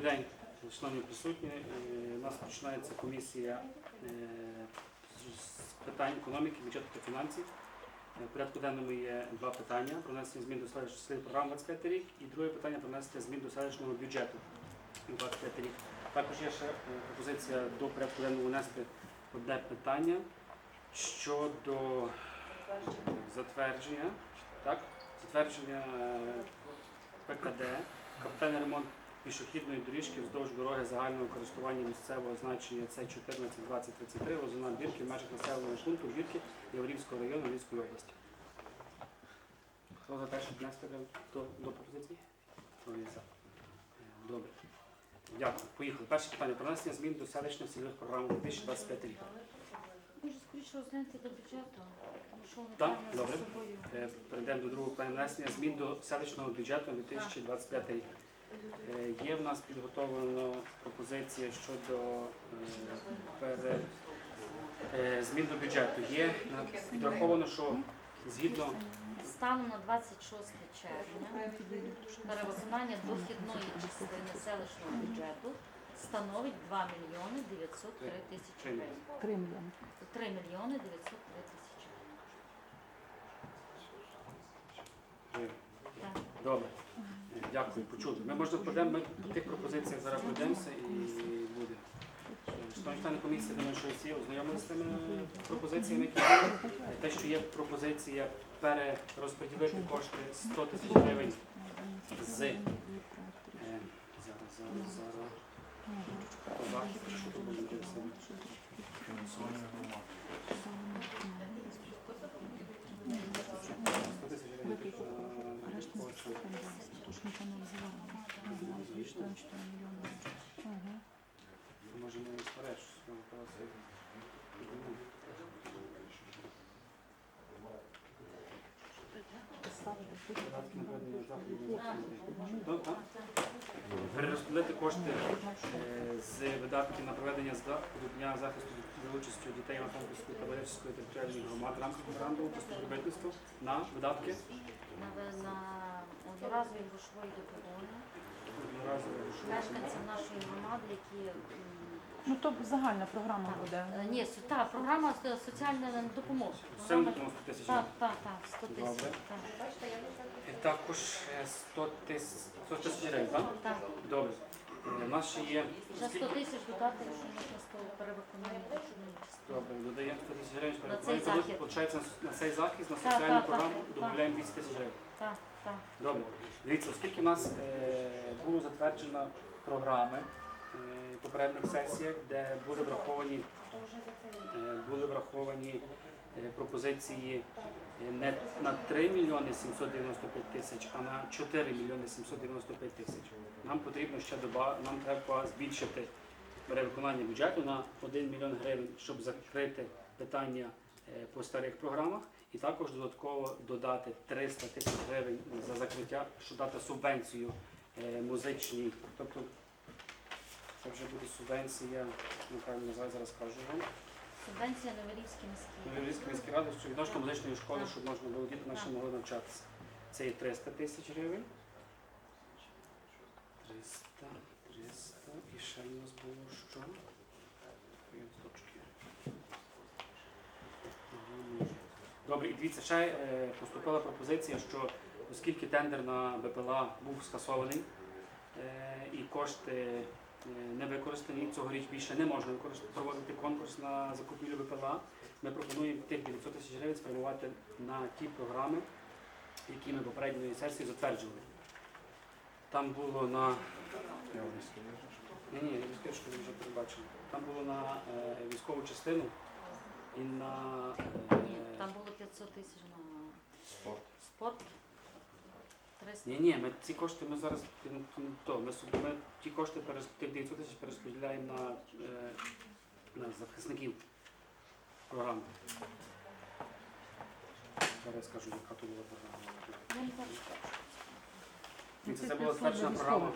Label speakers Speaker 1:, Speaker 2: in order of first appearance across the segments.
Speaker 1: Добрий день, шановні присутні. Е, У нас починається комісія е, з питань економіки, бюджету та фінансів. Е, В порядку денному є два питання про внесення змін до селищної програми 25 рік і друге питання про внесення змін до селищного бюджету на 25 рік. Також є ще пропозиція до порядку денного внести одне питання щодо затвердження, так? затвердження ПКД, капітальний ремонт пішохідної доріжки вздовж дороги загального користування місцевого значення С 14 20 33 Лозуна Бірки в межах населеного пункту Бірки Яворівського району Львівської області. Хто за те, щоб внести до, до пропозиції? Добре. Дякую. Поїхали. Перше питання. Про внесення змін до селищних цільових програм 2025 рік.
Speaker 2: Може, скоріше розглянути до бюджету, тому що вони
Speaker 1: Так, добре.
Speaker 2: собою.
Speaker 1: Е, Перейдемо до другого питання. Внесення змін до селищного бюджету на 2025 рік. Е, Є в нас підготовлена пропозиція щодо е, е, змін до бюджету. Є підраховано, що згідно
Speaker 2: Станом на 26 червня перевиконання дохідної частини селищного бюджету становить 2 мільйони 903 тисячі гривень.
Speaker 3: 3 мільйони.
Speaker 2: 903 тисячі Так.
Speaker 1: Добре, дякую, почули. Ми можна подемо, ми по тих пропозиціях зараз пройдемося і буде. Шановні члени думаю, що всі ознайомилися з тими пропозиціями, які були. Те, що є пропозиція перерозподілити кошти 100 тисяч гривень з е, зараз, зараз, зараз. Захисту, що тут буде написано?
Speaker 3: Не взяла. Ага, більше там 4 мільйони. Ага.
Speaker 1: Може, ми не що на. Перерозподілити кошти е, з видатків на проведення заходу дня захисту за участю дітей Івано-Франківської та Валерської територіальної громади рамків меморандуму про співробітництво на видатки
Speaker 2: На, на одноразові грошової допомоги мешканцям нашої громади, які
Speaker 3: Ну то загальна програма буде.
Speaker 2: Е, Ні, со- та програма со- соціальної допомоги.
Speaker 1: Це
Speaker 2: Програма-
Speaker 1: 90 тисяч.
Speaker 2: Так, так, так, 100 тисяч.
Speaker 1: Добре.
Speaker 2: Так,
Speaker 1: І також е, 100 тисяч 100 тисяч гривень, так?
Speaker 2: так.
Speaker 1: Добре. Е, У нас ще є
Speaker 2: Вже 100 тисяч додати, що перевиконання грошової частини.
Speaker 1: Добре, додаємо 100 тисяч гривень.
Speaker 2: На цей захід.
Speaker 1: Получається, на цей захист, на
Speaker 2: Так,
Speaker 1: соціальну
Speaker 2: так,
Speaker 1: програму
Speaker 2: так,
Speaker 1: додаємо 200 тисяч гривень.
Speaker 2: Так, так.
Speaker 1: Добре. Дивіться, оскільки в нас е, було затверджено програми е, попередніх сесіях, де були враховані, е, були враховані е, пропозиції е, не на 3 мільйони 795 тисяч, а на 4 мільйони 795 тисяч. Нам потрібно ще доба, нам треба збільшити перевиконання бюджету на 1 мільйон гривень, щоб закрити питання е, по старих програмах, і також додатково додати 300 тисяч гривень за закриття, щоб дати субвенцію е, музичній. Тобто це вже буде субвенція, неправильно називаю, зараз кажу вам.
Speaker 2: Субвенція Новелівській міській.
Speaker 1: Львівської міської ради, що відносно музичної школи, щоб можна було діти наші могли навчатися. Це є 300 тисяч гривень. 300, 300. І ще в нас було що? Ой, точки. Ага, Добре, і дивіться, ще е, поступила пропозиція, що оскільки тендер на БПЛА був скасований е, і кошти е, не використані, цьогоріч більше не можна проводити конкурс на закупівлю БПЛА, ми пропонуємо тих 900 тисяч гривень спрямувати на ті програми, які ми попередньої сесії затверджували. Там було на ні, ні, школи вже передбачено. Там було на військову частину і на е,
Speaker 2: Ні, там було 500 тисяч на спорт. 300.
Speaker 1: Ні, ні, ми ці кошти ми зараз ну, то, ми, собі- ми ті кошти перес- тих 900 тисяч перерозподіляємо на, е, на захисників програми. Зараз скажу, яка то була програма.
Speaker 2: Не.
Speaker 1: Дивіться, Це була затверджена програма е,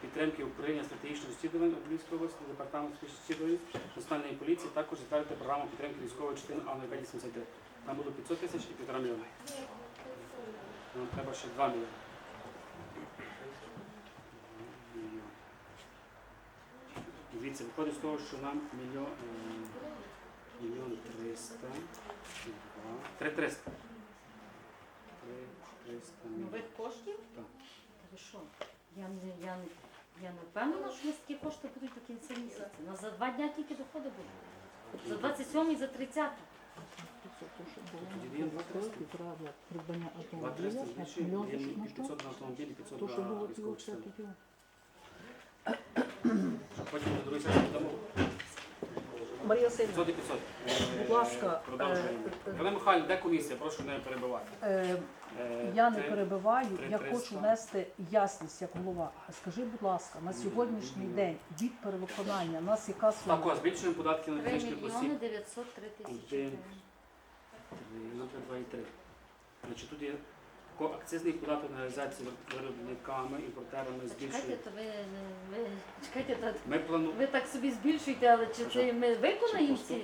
Speaker 1: підтримки управління стратегічних розслідувань у області, департамент розслідувань Національної поліції, також затвердити програму підтримки військової частини АНВ-83. Там було 500 тисяч і півтора мільйона. Нам треба ще 2 мільйони. Дивіться, виходить з того, що нам мільйон, е, мільйон триста, два, три триста. Три триста. мільйон.
Speaker 2: Нових коштів?
Speaker 1: Так.
Speaker 2: Та ви що? Я не, я, не- я не впевнена, що у нас такі кошти будуть до кінця місяця. У нас за два дня тільки доходи будуть. За 27 і за 30.
Speaker 3: То, що було
Speaker 1: Тоді
Speaker 3: на
Speaker 1: є два триста.
Speaker 3: придбання
Speaker 1: Два триста
Speaker 3: автомобіля, а
Speaker 1: збільшує,
Speaker 3: мільйон
Speaker 1: є
Speaker 3: на що?
Speaker 1: 500 на автомобіль, 500
Speaker 3: То, що
Speaker 1: на
Speaker 3: було
Speaker 1: військову
Speaker 3: півця
Speaker 1: частину.
Speaker 3: тоді.
Speaker 1: Потім сесії дамо.
Speaker 4: Марія Васильівна,
Speaker 1: 500 і 500. Е,
Speaker 4: Будь ласка,
Speaker 1: Продовжуємо.
Speaker 4: е, е,
Speaker 1: Галина Михайлівна, де комісія? Прошу не перебивати.
Speaker 4: е,
Speaker 1: Е,
Speaker 4: я не
Speaker 1: три-
Speaker 4: перебиваю, я хочу внести ясність як голова. Скажи, будь ласка, на сьогоднішній день від перевиконання нас яка
Speaker 1: Так,
Speaker 4: сума?
Speaker 1: ось, збільшуємо податки на
Speaker 2: 3
Speaker 1: фізичних
Speaker 2: мільйони 903 тисячі
Speaker 1: Один.
Speaker 2: гривень.
Speaker 1: Три, на 2 і 3. Значить, тут є акцизний податок на реалізацію виробниками, імпортерами
Speaker 2: Чекайте,
Speaker 1: збільшує.
Speaker 2: то ви, ви, чекайте, то
Speaker 1: Ми плануємо.
Speaker 2: ви так собі збільшуєте, але чи це ми виконаємо ці?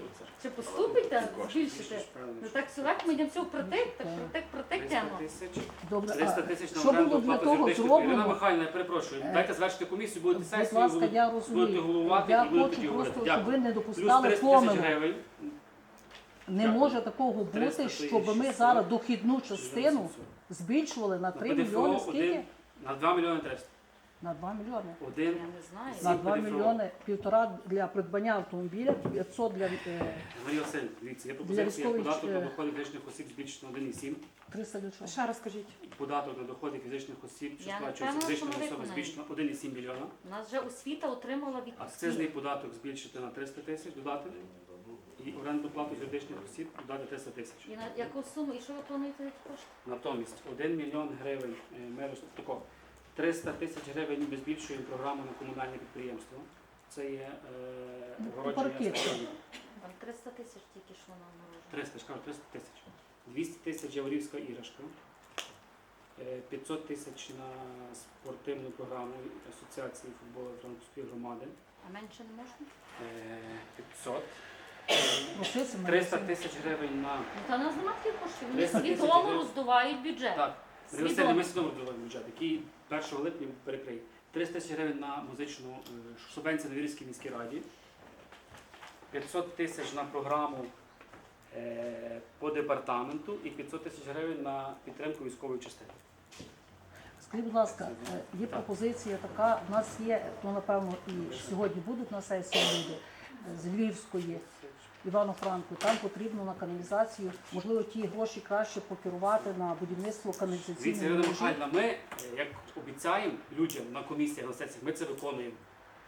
Speaker 2: Чи поступите, збільшите? Ну так все легко, ми йдемо все впротек, так впротек, протек
Speaker 1: 300
Speaker 2: тему.
Speaker 1: тисяч.
Speaker 4: Добре,
Speaker 1: 300 тисяч на
Speaker 4: що
Speaker 1: оренду
Speaker 4: було для
Speaker 1: плату
Speaker 4: того
Speaker 1: юридичних. Ірина
Speaker 4: зроблено?
Speaker 1: Михайлівна, я перепрошую.
Speaker 4: Е,
Speaker 1: Дайте завершити комісію, будете
Speaker 4: Будь
Speaker 1: сесію,
Speaker 4: ласка,
Speaker 1: будете
Speaker 4: я
Speaker 1: будете
Speaker 4: розумію.
Speaker 1: головувати
Speaker 4: Я
Speaker 1: і будете
Speaker 4: хочу
Speaker 1: тоді говорити.
Speaker 4: просто, щоб
Speaker 1: Дякую.
Speaker 4: ви не
Speaker 1: Плюс
Speaker 4: допускали
Speaker 1: 300 тисяч
Speaker 4: помилок.
Speaker 1: гривень.
Speaker 4: Не
Speaker 1: Дякую.
Speaker 4: може такого бути, щоб ми
Speaker 1: 600.
Speaker 4: зараз дохідну частину збільшували на 3
Speaker 1: ПДФО
Speaker 4: мільйони.
Speaker 1: один
Speaker 4: Скільки?
Speaker 1: На 2 мільйони 300.
Speaker 4: На 2 мільйони.
Speaker 1: Один.
Speaker 2: Я не знаю.
Speaker 4: На
Speaker 1: Всі
Speaker 4: 2
Speaker 1: ПДФО.
Speaker 4: мільйони, півтора для придбання автомобіля, 500 для е,
Speaker 1: Марія Василь, дивіться, є пропозиція
Speaker 4: військових,
Speaker 1: податок на
Speaker 4: е,
Speaker 1: доходи фізичних осіб збільшити на 1,7.
Speaker 4: 300 для чого?
Speaker 5: Ще раз скажіть.
Speaker 1: Податок на доходи фізичних осіб, що
Speaker 2: Я
Speaker 1: сплачується
Speaker 2: впевнена,
Speaker 1: фізичними особами,
Speaker 2: виконаємо.
Speaker 1: збільшено на 1,7 мільйона.
Speaker 2: У нас вже освіта отримала від
Speaker 1: Акцизний податок збільшити на 300 тисяч, додати. І оренду плату з юридичних осіб додати 300 тисяч.
Speaker 2: І на яку суму, і що ви плануєте ці кошти?
Speaker 1: Натомість 1 мільйон гривень е, ми роз- 300 тисяч гривень ми збільшуємо програму на комунальне підприємство. Це є е, огородження
Speaker 4: паркет.
Speaker 1: стадіону.
Speaker 2: Там 300 тисяч тільки що нам морожено.
Speaker 1: 300, я ж кажу, 300 тисяч. 200 тисяч Яворівська іграшка. Е, 500 тисяч на спортивну програму Асоціації футболу Франківської громади.
Speaker 2: А менше не можна?
Speaker 1: Е, 500.
Speaker 4: Проситься мене
Speaker 1: 300 тисяч гривень на...
Speaker 2: Ну та нас немає таких коштів. Вони
Speaker 1: 300 тисяч
Speaker 2: свідомо
Speaker 1: гривень.
Speaker 2: роздувають бюджет.
Speaker 1: Так,
Speaker 2: Свідомо.
Speaker 1: Свідомо. ми свідомо роздавали бюджет, який 1 липня перекриє. 300 тисяч гривень на музичну е, субвенцію на Вірській міській раді. 500 тисяч на програму е, по департаменту і 500 тисяч гривень на підтримку військової частини.
Speaker 4: Скажіть, будь ласка, е, є пропозиція така, у нас є, ну напевно, і сьогодні будуть на сесії люди е, з Львівської, Івану Франку. Там потрібно на каналізацію, можливо, ті гроші краще покерувати на будівництво Звідси,
Speaker 1: Ірина
Speaker 4: каналізаційної.
Speaker 1: мережі. Ми, е, як обіцяємо людям на комісіях, на сесіях, ми це виконуємо.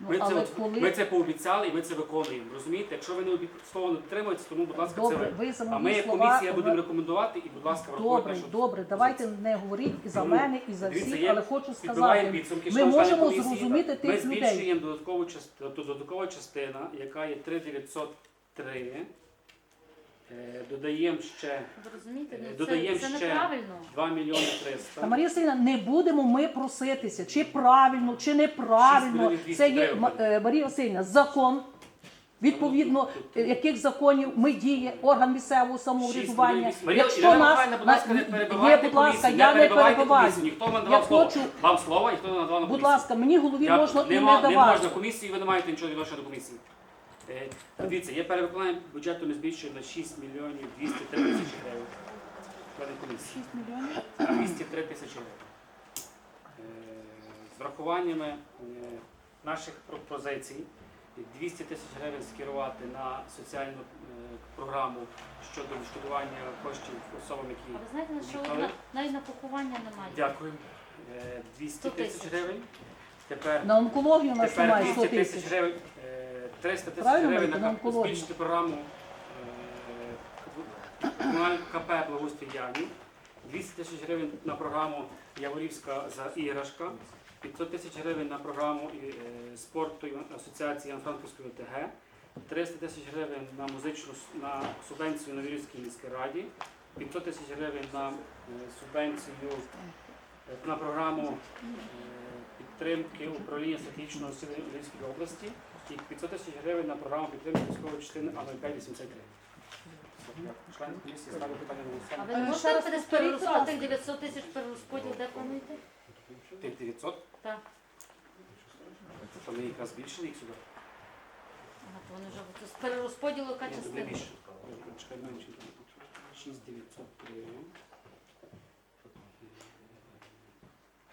Speaker 4: Ну,
Speaker 1: Ми це,
Speaker 4: коли-
Speaker 1: ми це пообіцяли і ми це виконуємо. Розумієте? Якщо ви не обі- слово не дотримуєтесь, тому, будь ласка, це ви.
Speaker 4: ви
Speaker 1: А ми як
Speaker 4: слова.
Speaker 1: комісія будемо рекомендувати і, будь ласка, врахуйте,
Speaker 4: Добре,
Speaker 1: що
Speaker 4: добре, давайте не говоріть і за
Speaker 1: Ну,
Speaker 4: мене, і за всіх,
Speaker 1: я
Speaker 4: але хочу сказати,
Speaker 1: підсумки.
Speaker 4: ми
Speaker 1: що
Speaker 4: можемо
Speaker 1: комісії.
Speaker 4: зрозуміти
Speaker 1: Ми
Speaker 4: тих людей.
Speaker 1: збільшуємо додаткову частину, тобто додаткову частина, яка є 3 900 Три е, Додаємо ще
Speaker 2: Ви розумієте,
Speaker 1: е,
Speaker 2: ну,
Speaker 1: додаємо
Speaker 2: це,
Speaker 1: це
Speaker 2: ще
Speaker 1: 2 мільйони 300.
Speaker 4: Та Марія Сина, не будемо ми проситися, чи правильно, чи неправильно. Це є е, Марія Васильівна, закон. Відповідно, ну, яких законів ми діє орган місцевого самоврядування. Якщо
Speaker 1: Ірина
Speaker 4: нас
Speaker 1: Михайлівна, будь ласка, не
Speaker 4: є, будь ласка, я не
Speaker 1: перебуваю. Ніхто вам не
Speaker 4: хочу,
Speaker 1: Вам слово, ніхто не надавав на
Speaker 4: будь ласка, мені голові
Speaker 1: Я-
Speaker 4: можна і не
Speaker 1: нема-
Speaker 4: давати.
Speaker 1: можна комісії, ви не маєте нічого відношення до комісії. Е, Дивіться, є перевиконання бюджету ми збільшуємо на 6 мільйонів 203 тисячі гривень. Члени комісії.
Speaker 4: 6 мільйонів.
Speaker 1: 203 тисячі гривень. Е, З врахуваннями е, наших пропозицій 200 тисяч гривень скерувати на соціальну програму щодо відшкодування коштів особам, які А
Speaker 2: ви знаєте, на що
Speaker 1: Їхали.
Speaker 2: навіть на поховання немає.
Speaker 1: дякую. Е, 200
Speaker 2: 100
Speaker 1: тисяч
Speaker 2: тисяч.
Speaker 1: гривень. Тепер
Speaker 4: На онкологію у нас
Speaker 1: Тепер
Speaker 4: немає
Speaker 1: 200
Speaker 4: 100
Speaker 1: тисяч
Speaker 4: тисяч.
Speaker 1: гривень, е, 300 тисяч
Speaker 4: Правильно,
Speaker 1: гривень на кап- збільшити програму е, КП Благоустрій Явні, 200 тисяч гривень на програму Яворівська за іграшка, 500 тисяч гривень на програму е, спорту Іван- Асоціації Івано-Франківської ОТГ, 300 тисяч гривень на музичну с- на субвенцію на Вірівській міській раді, 500 тисяч гривень на е, субвенцію е, на програму е, підтримки управління стратегічного розслідування Львівської області і 500 тисяч гривень на програму підтримки військової частини А0583. Член комісії ставить питання на
Speaker 2: А
Speaker 1: голосування.
Speaker 2: ви не можете
Speaker 4: ще раз
Speaker 2: десь
Speaker 4: повторіть, будь
Speaker 2: перерозподіл
Speaker 4: ласка.
Speaker 2: тих 900 тисяч перерозподіл, де плануєте?
Speaker 1: Тих 900,
Speaker 2: Так.
Speaker 1: то ми якраз збільшили їх сюди.
Speaker 2: А то вони вже це з перерозподілу яка
Speaker 1: Ні,
Speaker 2: частина.
Speaker 1: більше. Чекай, менше. 6903.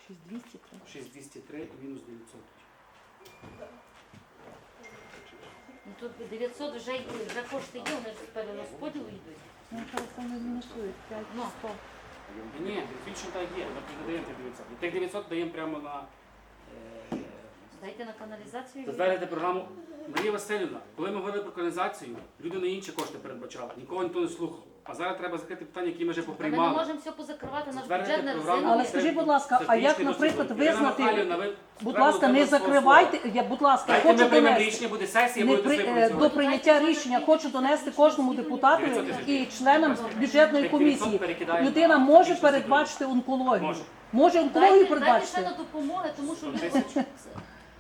Speaker 3: 6203.
Speaker 1: 6203 мінус 900.
Speaker 2: Ну тут 900 вже, є, вже кошти є, вони ж з перерозподілу йдуть.
Speaker 3: Ну, зараз вони змішують. 5
Speaker 2: Ну.
Speaker 3: 100.
Speaker 1: Ні, більше так є, ми не даємо тих 900. І тих 900 даємо прямо на... е,
Speaker 2: Дайте на каналізацію.
Speaker 1: Затвердити програму. Марія Васильівна, коли ми говорили про каналізацію, люди на інші кошти передбачали, нікого ніхто не слухав. А зараз треба закрити питання, які ми вже
Speaker 2: Та Ми не
Speaker 1: поприймали.
Speaker 2: можемо все позакривати, наш
Speaker 1: Затвердити
Speaker 2: бюджет на
Speaker 1: програму.
Speaker 2: резину.
Speaker 4: Але скажіть, будь ласка, а як, наприклад, визнати, будь ласка, не закривайте, я, будь ласка,
Speaker 1: Дайте ми
Speaker 4: хочу
Speaker 1: приймемо
Speaker 4: донести.
Speaker 1: рішення, буде сесія,
Speaker 4: Не
Speaker 1: буде
Speaker 4: при, е, до прийняття рішення хочу донести кожному депутату і членам бюджетної комісії. Людина може передбачити онкологію.
Speaker 1: Може.
Speaker 4: Може онкологію
Speaker 2: Дайте, дайте ще
Speaker 4: передбачити.
Speaker 2: на допомоги, тому що
Speaker 1: 100 тисяч.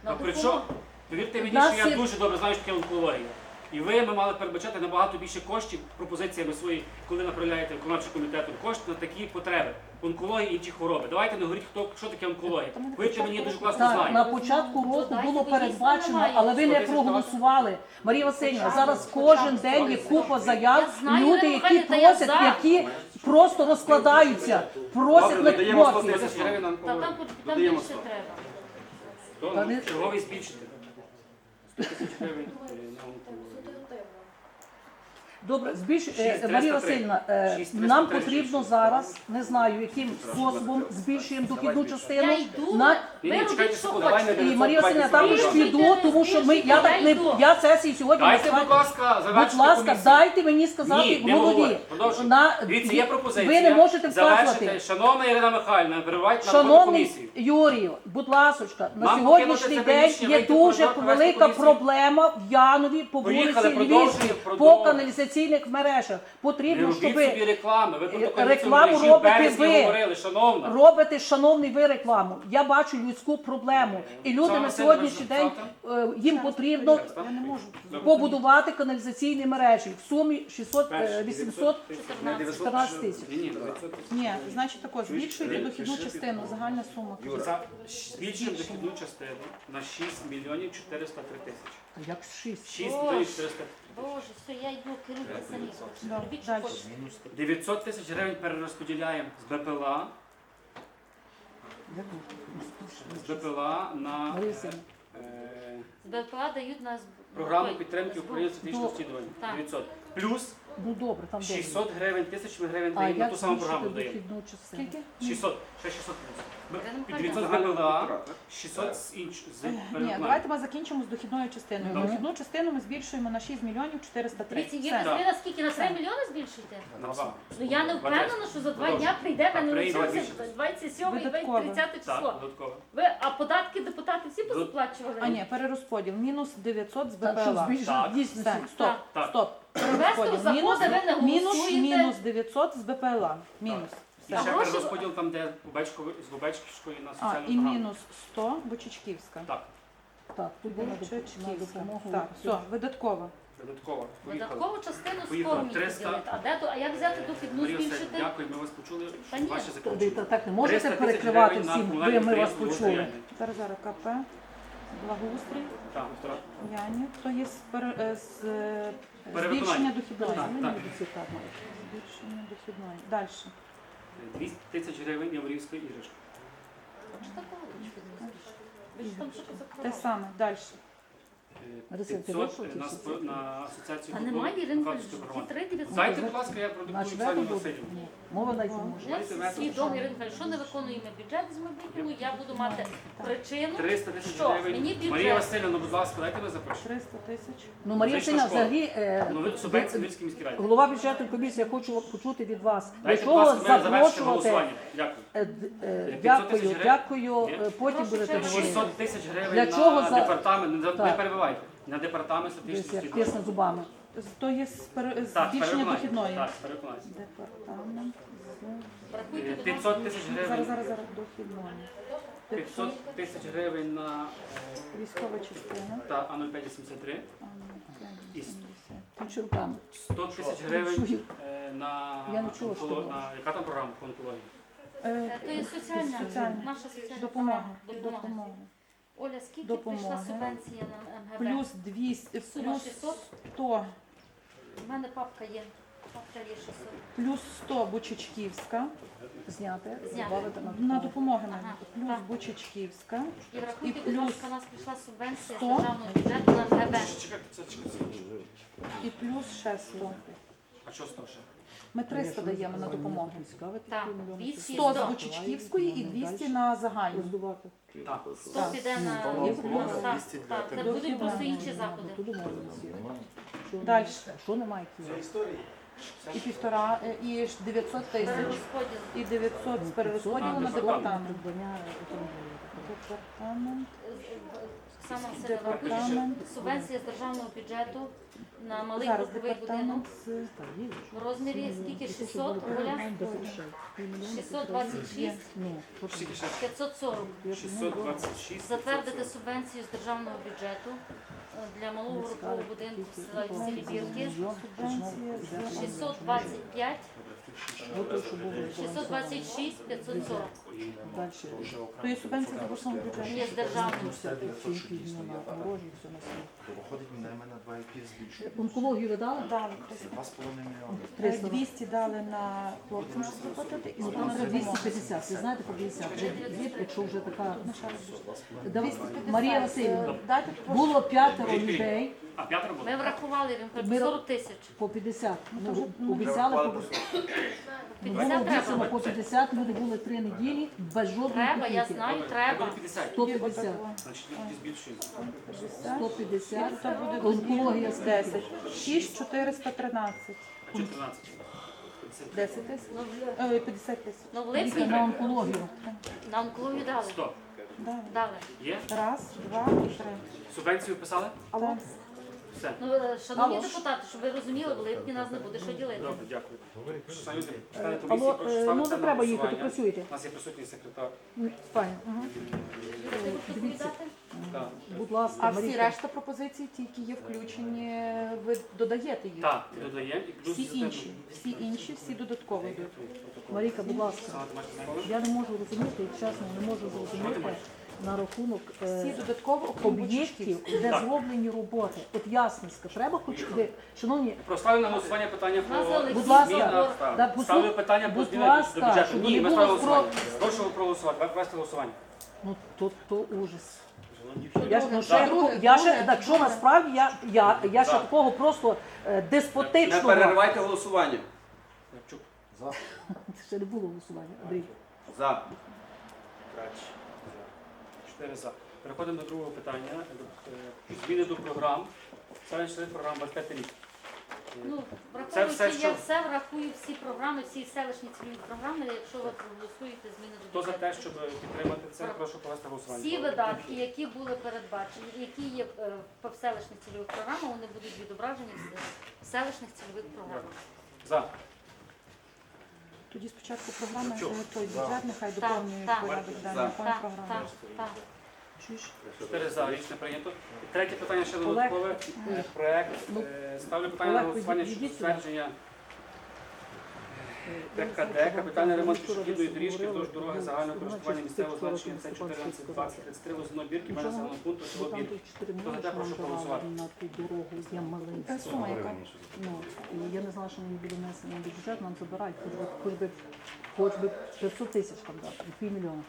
Speaker 2: на допомогу.
Speaker 1: чому? Повірте мені,
Speaker 4: Нас
Speaker 1: що я дуже добре знаю, що таке онкологія. І ви ми мали передбачати набагато більше коштів пропозиціями свої, коли направляєте виконавчий комітету кошти на такі потреби. Онкології і інші хвороби. Давайте не говоріть, хто що таке онкологія. Повірте мені, дуже класно
Speaker 4: Так, на початку року було передбачено, але ви не проголосували. Марія Васильівна, зараз кожен день є купа заяв.
Speaker 2: Знаю,
Speaker 4: Люди,
Speaker 2: Ірина
Speaker 4: які
Speaker 2: Михайлівна, я
Speaker 4: просять,
Speaker 2: за.
Speaker 4: які просто розкладаються, просять
Speaker 5: Добре,
Speaker 4: на
Speaker 5: додаємо 100
Speaker 4: копії.
Speaker 1: гривень на
Speaker 2: Та там,
Speaker 1: онкологію.
Speaker 2: там
Speaker 5: Додаємо
Speaker 2: більше
Speaker 5: 100.
Speaker 2: треба.
Speaker 1: То,
Speaker 4: Та не-
Speaker 1: ну, Черговий збільшити. 100 тисяч гривень е.
Speaker 4: Добре, збільш е, Марія Васильівна, е,
Speaker 1: 6303.
Speaker 4: нам потрібно зараз, не знаю, яким способом збільшуємо дохідну частину.
Speaker 2: Я йду,
Speaker 4: На
Speaker 2: ви
Speaker 1: Ні, ні,
Speaker 2: робіть,
Speaker 1: чекайте
Speaker 2: що
Speaker 1: секунду, давай
Speaker 2: хочете.
Speaker 4: і Марія Васильівна також
Speaker 2: Збільшуйте,
Speaker 4: піду, тому що ми я так не я сесії сьогодні не
Speaker 1: Дайте, будь ласка,
Speaker 4: Будь ласка,
Speaker 1: комісію.
Speaker 4: дайте мені сказати
Speaker 1: Ні,
Speaker 4: в
Speaker 1: не
Speaker 4: голові.
Speaker 1: говорю. Продовжуйте.
Speaker 4: На
Speaker 1: Дивіться, є пропозиція.
Speaker 4: ви не можете
Speaker 1: завершити.
Speaker 4: вказувати.
Speaker 1: Шановна Ірина Михайлівна, перебувайте на роботу
Speaker 4: Шановний. Юрію, будь ласочка, на сьогоднішній
Speaker 1: покинути це
Speaker 4: день
Speaker 1: приміщення,
Speaker 4: є
Speaker 1: вийти в
Speaker 4: дуже
Speaker 1: коридор, провести
Speaker 4: велика
Speaker 1: комісію.
Speaker 4: проблема в Янові по
Speaker 1: Поїхали,
Speaker 4: вулиці
Speaker 1: продовжуємо,
Speaker 4: Львівській, по
Speaker 1: продовжуємо.
Speaker 4: Каналізаційних мережах. Потрібно, щоб
Speaker 1: собі
Speaker 4: ви
Speaker 1: реклами. Ви про
Speaker 4: Е, рекламу робите ви.
Speaker 1: говорили, шановна.
Speaker 4: робите, шановний ви рекламу. Я бачу людську проблему. І люди
Speaker 1: Оксана
Speaker 4: на сьогоднішній день е, їм потрібно побудувати каналізаційні мережі в сумі 600, е, 800 14 тисяч.
Speaker 1: Ні, ні, 900 тисяч.
Speaker 3: Ні, значить тако, збільшуйте дохідну частину, загальна сума.
Speaker 1: Збільшуємо дохідну частину на 6 мільйонів 403 тисячі.
Speaker 4: Та Як 6?
Speaker 1: 6 мільйонів 403
Speaker 2: Боже, все, я йду, керуйте самі.
Speaker 3: Да,
Speaker 2: Робіть, що
Speaker 3: дальше.
Speaker 2: хочете.
Speaker 1: 900 тисяч гривень перерозподіляємо з БПЛА, з БПЛА на
Speaker 4: Марія
Speaker 1: е,
Speaker 2: З БПА дають нас
Speaker 1: програму підтримки України стратегічного розслідування. 900. Плюс
Speaker 4: Ну добре, там добре.
Speaker 1: 600 гривень, тисячами гривень даємо на ту саму програму даємо.
Speaker 3: Скільки?
Speaker 1: 600, ще 600 плюс. Б-
Speaker 2: Ірина
Speaker 1: Під 900 з
Speaker 2: Михайлівна.
Speaker 1: 600 з інш... з
Speaker 3: Ні, давайте ми закінчимо з дохідною частиною.
Speaker 4: Мгм.
Speaker 3: Дохідну частину ми збільшуємо на 6 мільйонів 403.
Speaker 2: Дивіться, є
Speaker 3: Все.
Speaker 2: ви наскільки на 3 мільйони збільшуєте?
Speaker 1: На два.
Speaker 2: Ну я не впевнена, що за два дня прийде
Speaker 1: Так, прийде більше.
Speaker 2: 27 і
Speaker 3: Видатково.
Speaker 2: 30
Speaker 1: Так,
Speaker 2: число.
Speaker 1: додатково.
Speaker 2: Ви, а податки депутати всі позаплачували?
Speaker 3: А ні, перерозподіл. Мінус 900 з
Speaker 4: Так, що
Speaker 3: БПЛА.
Speaker 4: збільшити
Speaker 1: Так.
Speaker 4: дійсно.
Speaker 3: Стоп,
Speaker 1: Так.
Speaker 3: стоп. Перерозподіл. Мінус,
Speaker 2: ви не
Speaker 3: мінус,
Speaker 2: голосуєте.
Speaker 3: мінус 900 з БПЛА. Мінус.
Speaker 1: І
Speaker 2: А
Speaker 1: ще
Speaker 2: гроші-
Speaker 1: перерозподіл там, де Губечкової- з Губечківської на
Speaker 3: А,
Speaker 1: соціальну
Speaker 3: і
Speaker 1: програму.
Speaker 3: мінус 100 Бочечківська.
Speaker 1: Так,
Speaker 4: Так, тут буде на доп- на
Speaker 3: Бочечківська.
Speaker 4: допомогу.
Speaker 3: Так, все, видатково.
Speaker 1: додатково. Поїхали.
Speaker 2: Видаткову частину
Speaker 1: Поїхали.
Speaker 2: скоро
Speaker 1: 300.
Speaker 2: поділити. А де то, а як взяти дохідну
Speaker 1: Марія
Speaker 2: збільшити?
Speaker 1: дякую, ми вас почули.
Speaker 2: Та ні.
Speaker 1: Ваші
Speaker 4: Та-
Speaker 1: закінчення.
Speaker 4: Так, не можете
Speaker 1: 300 тисяч
Speaker 4: перекривати
Speaker 1: гривень на
Speaker 4: всім, ви ми вас почули.
Speaker 3: Зараз, зараз КП, благоустрій,
Speaker 1: Так.
Speaker 3: Янів. То є з, пер- е, з е,
Speaker 1: Перевиконання.
Speaker 3: збільшення дохідної.
Speaker 1: Так, так.
Speaker 3: Збільшення дохідної. Далі.
Speaker 1: 200 тисяч гривень Яворівської іграшки.
Speaker 2: Чи такого дохідну збільшити? Ви ж там що
Speaker 3: Те саме. Далі.
Speaker 1: Е, 500 на, спо- на асоціацію футболу
Speaker 2: немає
Speaker 1: Харківської
Speaker 2: 3 900.
Speaker 1: Дайте, будь ласка, я продиктую
Speaker 4: Наш
Speaker 1: Оксані
Speaker 4: вето. Мова навіть не може.
Speaker 2: Я
Speaker 1: Маєте вето?
Speaker 2: свідомо, Ірина що не виконуємо бюджет з майбутнього, я буду мати причину.
Speaker 1: 300 тисяч
Speaker 2: Що?
Speaker 1: гривень.
Speaker 2: Бюджет.
Speaker 1: Марія Васильівна, будь ласка, дайте ми запрошую.
Speaker 3: 300 тисяч.
Speaker 4: Ну, Марія
Speaker 1: Музична
Speaker 4: Васильівна,
Speaker 1: школа.
Speaker 4: взагалі, е,
Speaker 1: Ну, ви субвенції Львівській міській раді.
Speaker 4: голова бюджетної комісії, я хочу почути від вас. Для
Speaker 1: Дайте, будь
Speaker 4: чого
Speaker 1: ласка, ми завершимо
Speaker 4: запрошувати?
Speaker 1: голосування. Дякую.
Speaker 4: Е, д- е,
Speaker 1: 500
Speaker 4: Дякую,
Speaker 1: тисяч гривень?
Speaker 4: дякую. Е, Потім
Speaker 2: Прошу
Speaker 4: будете говорити.
Speaker 1: 600 тисяч гривень на
Speaker 4: за-
Speaker 1: департамент, не, не
Speaker 4: Так.
Speaker 1: перебивайте, на департамент
Speaker 4: Дивись,
Speaker 1: статистичної
Speaker 4: як тисне зубами.
Speaker 3: То є з пере-
Speaker 1: Так,
Speaker 3: збільшення
Speaker 1: переконайте.
Speaker 3: дохідної.
Speaker 1: Так, переконайте.
Speaker 3: Департамент з
Speaker 1: Е, 500 тисяч
Speaker 3: зараз,
Speaker 1: гривень.
Speaker 3: зараз, зараз дохідної.
Speaker 1: 500 тисяч гривень на е,
Speaker 3: Військова частина.
Speaker 1: та А0573
Speaker 3: А, ну,
Speaker 1: І
Speaker 3: 70.
Speaker 4: Ключ руками.
Speaker 1: 100 тисяч гривень е, на,
Speaker 4: Я не чула, що
Speaker 1: онколо- на яка там програма по онкології?
Speaker 3: Е,
Speaker 2: Е, То є соціальна,
Speaker 3: Соціальна.
Speaker 2: наша соціальна
Speaker 3: Допомога.
Speaker 2: Допомога.
Speaker 3: Допомога.
Speaker 2: Оля, скільки
Speaker 3: Допомоги.
Speaker 2: прийшла субвенція на МГБ?
Speaker 3: Плюс 200,
Speaker 2: Сума
Speaker 3: плюс
Speaker 2: 600?
Speaker 3: 100,
Speaker 2: У мене папка є. Папка є 600.
Speaker 3: плюс 100 Бучачківська.
Speaker 4: Зняти,
Speaker 2: Зняти.
Speaker 4: добавити на
Speaker 3: На
Speaker 4: допомогу.
Speaker 3: допомоги
Speaker 2: Ага,
Speaker 3: нам. Плюс
Speaker 2: так.
Speaker 3: Бучачківська.
Speaker 2: І врахуйте,
Speaker 3: І
Speaker 2: будь
Speaker 3: плюс
Speaker 2: ласка, у нас прийшла субвенція з
Speaker 3: 100.
Speaker 2: державного бюджету на МГБ.
Speaker 1: Чекайте, це чекайте.
Speaker 3: І плюс ще 100.
Speaker 1: А що сто ще?
Speaker 3: Ми 300 даємо на допомогу.
Speaker 2: Так, 200
Speaker 3: 100 з
Speaker 2: Сто.
Speaker 3: Бучачківської і 200 на загальну.
Speaker 4: Роздувати.
Speaker 1: Так.
Speaker 2: 100 піде на
Speaker 4: Є
Speaker 2: ну, так, так, це будуть просто інші заходи.
Speaker 4: Що
Speaker 3: Далі.
Speaker 4: Що немає Києва?
Speaker 3: І півтора, е, і ж 900 тисяч.
Speaker 2: Перерозподіл.
Speaker 3: І 900 з перерозподілу на
Speaker 1: департамент.
Speaker 3: департамент.
Speaker 2: Все
Speaker 3: Департамент.
Speaker 2: субвенція з державного бюджету на малий
Speaker 3: Зараз
Speaker 2: будинок. в розмірі скільки? 600, Оля? 626,
Speaker 4: Ну, от
Speaker 1: Скільки
Speaker 2: 540.
Speaker 1: 626.
Speaker 2: Затвердити субвенцію з державного бюджету е, для малого групового будинку в села- в селі Бірки.
Speaker 3: Субвенція з
Speaker 2: 625,
Speaker 4: Готовий, щоб було
Speaker 2: 626, 540.
Speaker 4: далі.
Speaker 3: То є субвенція з обласного бюджету.
Speaker 2: Є з державного.
Speaker 4: Все, оцінки, на морожі, все на світ.
Speaker 5: Виходить, мене мене два які.
Speaker 4: Онкологію ви дали?
Speaker 3: Дали
Speaker 5: Два з половиною мільйони.
Speaker 3: 200 дали на хлопцям, щоб заплатити, і
Speaker 4: Ну, там вже 250, ви знаєте, по 50. Вже є, якщо вже така...
Speaker 3: На.
Speaker 4: Давай, Марія Васильівна,
Speaker 3: Дайте
Speaker 4: було п'ятеро людей
Speaker 1: А п'ятеро було?
Speaker 2: Ми врахували, він каже, 40 тисяч.
Speaker 4: по 50.
Speaker 3: то вже-
Speaker 4: Ну,
Speaker 3: ну,
Speaker 4: обіцяли по
Speaker 1: Врахували
Speaker 2: 50
Speaker 4: було обіцяно по 50, люди були три неділі без жодної
Speaker 2: Треба, я
Speaker 4: копійки.
Speaker 2: знаю, треба.
Speaker 1: 50.
Speaker 4: 150.
Speaker 1: Значить, ми збільшуємо.
Speaker 4: 150.
Speaker 3: То буде
Speaker 4: Онкологія
Speaker 3: 10. 6 413.
Speaker 1: 14.
Speaker 3: 10 тисяч.
Speaker 2: Ну,
Speaker 3: Е, 50 тисяч.
Speaker 2: Ну, в
Speaker 4: Ліки на онкологію.
Speaker 2: на онкологію дали.
Speaker 1: 100.
Speaker 3: Дали.
Speaker 2: Дали.
Speaker 1: Є?
Speaker 3: Раз, два і три.
Speaker 1: Субвенцію писали?
Speaker 3: Але
Speaker 1: Все.
Speaker 2: Ну, е, шановні
Speaker 4: Алло.
Speaker 2: депутати, щоб ви розуміли, в липні нас не буде що ділити.
Speaker 1: Добре, дякую. Шановні депутати, комісії, прошу
Speaker 4: е, ну не
Speaker 1: на
Speaker 4: треба їхати,
Speaker 1: голосування.
Speaker 4: працюйте.
Speaker 1: У нас є присутній секретар.
Speaker 4: Файно.
Speaker 1: Так.
Speaker 4: Будь ласка,
Speaker 3: а всі
Speaker 4: Марійка.
Speaker 3: решта пропозицій, ті, які є включені, ви додаєте їх.
Speaker 1: Так, додаємо і плюс
Speaker 3: Всі інші, всі інші, всі додатково йдуть.
Speaker 4: Марійка, будь ласка. Я не можу розуміти, чесно, не можу зрозуміти на рахунок е,
Speaker 3: Всі додатково окрім
Speaker 4: об'єктів,
Speaker 3: Бучачківської.
Speaker 4: де
Speaker 1: Так.
Speaker 4: зроблені роботи. От Ясницька, треба хоч ви, шановні,
Speaker 1: Проставлю на голосування питання про.
Speaker 4: Будь ласка. Да,
Speaker 1: Ставлю питання про
Speaker 4: будь
Speaker 1: зміни
Speaker 4: ласка,
Speaker 1: до бюджету.
Speaker 4: щоб
Speaker 1: Ні,
Speaker 4: не
Speaker 1: ми
Speaker 4: було
Speaker 1: ставимо голосування. Прошу проголосувати. Вести голосування.
Speaker 4: ну то, то ужас.
Speaker 2: Друге,
Speaker 4: Я ж ну, ще,
Speaker 1: Так.
Speaker 4: я ще
Speaker 3: Друге,
Speaker 4: так що
Speaker 3: друге.
Speaker 4: насправді я, я, я ще
Speaker 1: Так.
Speaker 4: такого просто е,
Speaker 6: Не
Speaker 4: деспотичного
Speaker 6: переривайте голосування.
Speaker 4: Ще не було голосування. Андрій.
Speaker 6: За.
Speaker 1: Чотири за. Переходимо до другого питання. Е, Зміни до програм. Селищний програм 25 рік.
Speaker 2: Ну,
Speaker 1: Це все,
Speaker 2: враховуючи, я
Speaker 1: що-
Speaker 2: все врахую всі програми, всі селищні цільові програми, якщо ви проголосуєте зміни до
Speaker 1: Хто за
Speaker 2: бюджету.
Speaker 1: те, щоб підтримати це, прошу провести голосування.
Speaker 2: Всі видатки, які були передбачені, які є е, в селищних цільових програмах, вони будуть відображені в с- в селищних цільових програмах.
Speaker 1: За.
Speaker 3: Тоді спочатку програми,
Speaker 1: Чого?
Speaker 3: е, той бюджет нехай доповнює
Speaker 2: так.
Speaker 3: порядок денний, по
Speaker 2: Так, так, так.
Speaker 3: Чуєш?
Speaker 1: Чотири за. Рішення прийнято. І Третє питання ще
Speaker 4: Олег.
Speaker 1: додаткове. Е, Проект.
Speaker 4: Ну,
Speaker 1: Е, Ставлю питання
Speaker 4: Олег,
Speaker 1: на голосування
Speaker 4: підійдіть
Speaker 1: щодо
Speaker 4: сюди.
Speaker 1: затвердження ТКД, капітальний ремонт пішохідної доріжки вздовж дороги загального користування місцевого значення це 14 20 33 возино бірки, мене населеного пункту село Бірки. Хто за те, прошу проголосувати.
Speaker 4: на ту дорогу з Ямалинська.
Speaker 3: Е, Сума яка?
Speaker 4: Ну, я не знала, що мені буде внесено в бюджет, нам забирають, хоч би, хоч би, хоч би 500 тисяч там дати, і півмільйона.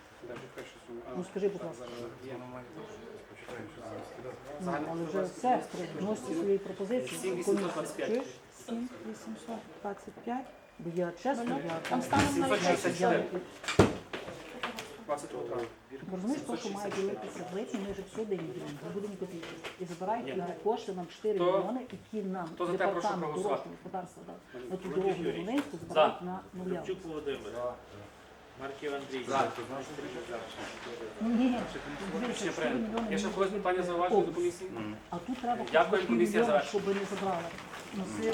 Speaker 4: Ну скажи, будь ласка.
Speaker 1: є.
Speaker 4: Ну,
Speaker 1: Загальна
Speaker 4: але вже все, вносите свої пропозиції.
Speaker 1: 7825.
Speaker 4: Чуєш?
Speaker 3: 7 825.
Speaker 4: Бо я чесно, я
Speaker 3: Там станом на
Speaker 1: 764.
Speaker 4: я,
Speaker 1: 22 травня.
Speaker 4: Розумієш, то, що має ділитися в липні, ми вже все даємо, не будемо копійки. І забирають
Speaker 1: Ні.
Speaker 4: його кошти нам 4
Speaker 1: То-
Speaker 4: мільйони, які нам
Speaker 1: то за те прошу
Speaker 4: департамент
Speaker 1: проголосувати.
Speaker 4: дорожнього господарства дав на ту дорогу до Волинську,
Speaker 1: За.
Speaker 4: збирають на нуля.
Speaker 7: Кравчук Володимир. Марків Андрій.
Speaker 6: За.
Speaker 4: Ну, ні, ні,
Speaker 1: Рішення
Speaker 4: 4 мільйони
Speaker 1: Є ще
Speaker 4: ми
Speaker 1: когось питання
Speaker 4: О,
Speaker 1: до комісії?
Speaker 4: А тут треба
Speaker 1: Дякую, комісія завершена.
Speaker 4: щоб не забрали. Носити